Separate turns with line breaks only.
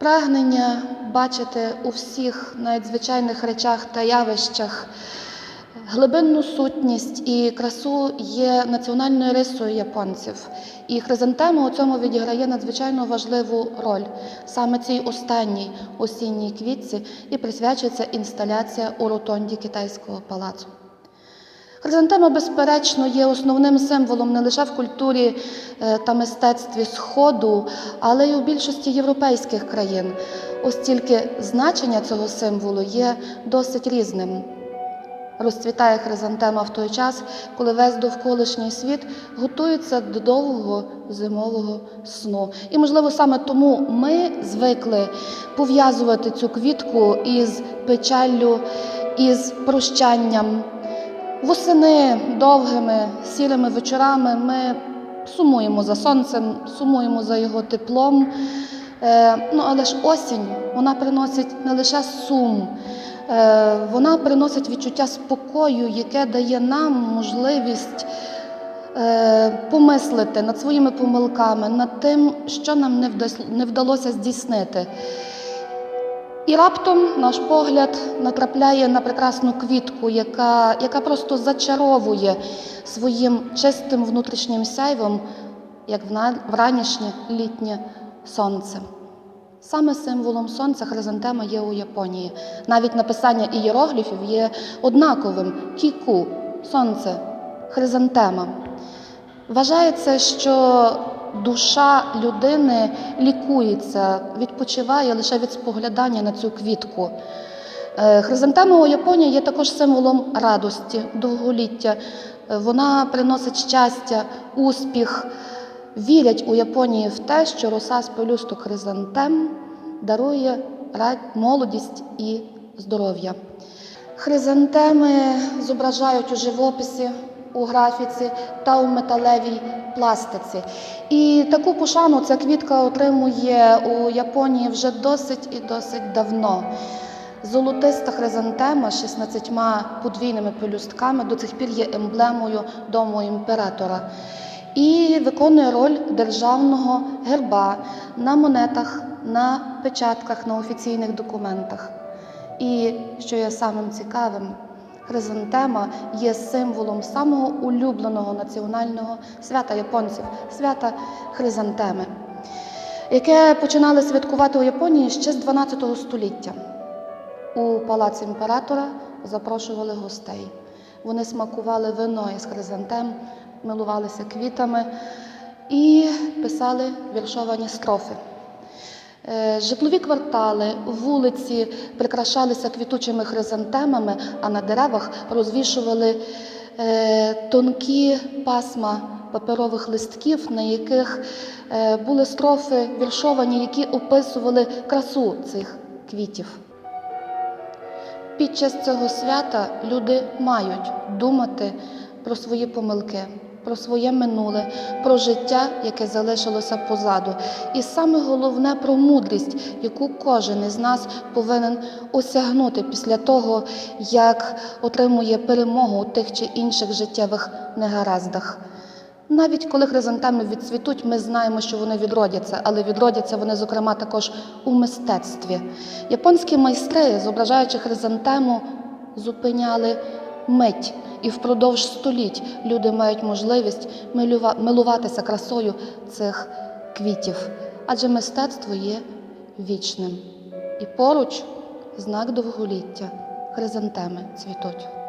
Прагнення бачити у всіх навіть звичайних речах та явищах глибинну сутність і красу є національною рисою японців. І хризантема у цьому відіграє надзвичайно важливу роль. Саме цій останній осінній квітці і присвячується інсталяція у ротонді китайського палацу. Хризантема, безперечно, є основним символом не лише в культурі е, та мистецтві Сходу, але й у більшості європейських країн, оскільки значення цього символу є досить різним. Розцвітає хризантема в той час, коли весь довколишній світ готується до довгого зимового сну. І, можливо, саме тому ми звикли пов'язувати цю квітку із печаллю, із прощанням. Восени довгими сірими вечорами ми сумуємо за сонцем, сумуємо за його теплом. Е, ну, але ж осінь вона приносить не лише сум, е, вона приносить відчуття спокою, яке дає нам можливість е, помислити над своїми помилками, над тим, що нам не, вдалося здійснити. І раптом наш погляд натрапляє на прекрасну квітку, яка, яка просто зачаровує своїм чистим внутрішнім сяйвом, як вранішнє літнє сонце. Саме символом сонця хризантема є у Японії. Навіть написання ієрогліфів є однаковим кіку сонце, хризантема. Вважається, що душа людини лікується, відпочиває лише від споглядання на цю квітку. Е, Хризантема у Японії є також символом радості, довголіття. Е, Вона приносить щастя, успіх. Вірять у Японії в те, що роса з пелюсток хризантем дарує молодість і здоров'я. Хризантеми зображають у живописі, у графіці та у металевій пластиці. І таку пошану ця квітка отримує у Японії вже досить і досить давно. Золотиста хризантема з 16 подвійними пелюстками до цих пір є емблемою дому імператора і виконує роль державного герба на монетах, на печатках, на офіційних документах. І що є самим цікавим, хризантема є символом самого улюбленого національного свята японців свята хризантеми, яке починали святкувати у Японії ще з 12 століття. У палац імператора запрошували гостей. Вони смакували вино із хризантем, милувалися квітами і писали віршовані строфи. Е, Житлові квартали, вулиці прикрашалися квітучими хризантемами, а на деревах розвішували е, тонкі пасма паперових листків, на яких е, були строфи віршовані, які описували красу цих квітів. Під час цього свята люди мають думати про свої помилки, про своє минуле, про життя, яке залишилося позаду. І саме головне про мудрість, яку кожен із нас повинен осягнути після того, як отримує перемогу у тих чи інших життєвих негараздах. Навіть коли хризантеми відцвітуть, ми знаємо, що вони відродяться, але відродяться вони, зокрема, також у мистецтві. Японські майстри, зображаючи хризантему, зупиняли мить, і впродовж століть люди мають можливість милуватися красою цих квітів, адже мистецтво є вічним. І поруч знак довголіття хризантеми цвітуть.